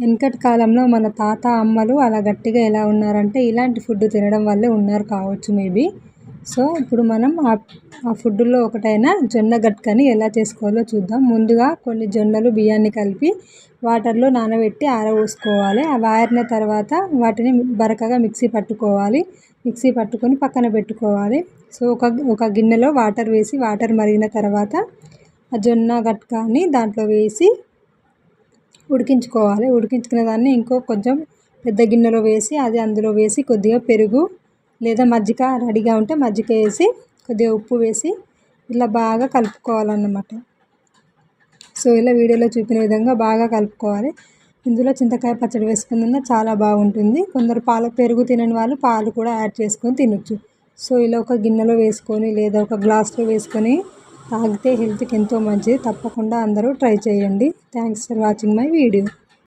వెనకటి కాలంలో మన తాత అమ్మలు అలా గట్టిగా ఎలా ఉన్నారంటే ఇలాంటి ఫుడ్ తినడం వల్లే ఉన్నారు కావచ్చు మేబీ సో ఇప్పుడు మనం ఆ ఫుడ్లో ఒకటైన జొన్న గట్కని ఎలా చేసుకోవాలో చూద్దాం. ముందుగా కొన్ని జొన్నలు బియ్యాన్ని కలిపి వాటర్లో నానబెట్టి ఆరబోసుకోవాలి. అవి ఆరిన తర్వాత వాటిని బరకగా మిక్సీ పట్టుకోవాలి. మిక్సీ పట్టుకొని పక్కన పెట్టుకోవాలి. సో ఒక ఒక గిన్నెలో వాటర్ వేసి వాటర్ మరిగిన తర్వాత ఆ జొన్న గట్కాని దాంట్లో వేసి ఉడికించుకోవాలి. ఉడికించుకునే దాన్ని ఇంకో కొంచెం పెద్ద గిన్నెలో వేసి అది అందులో వేసి కొద్దిగా పెరుగు లేదా మజ్జిగ రెడీగా ఉంటే మజ్జిగ వేసి కొద్దిగా ఉప్పు వేసి ఇలా బాగా కలుపుకోవాలన్నమాట. సో ఇలా వీడియోలో చూపిన విధంగా బాగా కలుపుకోవాలి. ఇందులో చింతకాయ పచ్చడి వేసుకున్న చాలా బాగుంటుంది. కొందరు పాల పెరుగు తినని వాళ్ళు పాలు కూడా యాడ్ చేసుకొని తినొచ్చు. సో ఇలా ఒక గిన్నెలో వేసుకొని లేదా ఒక గ్లాస్లో వేసుకొని తాగితే హెల్త్కి ఎంతో మంచిది. తప్పకుండా అందరూ ట్రై చేయండి. Thanks for watching my video.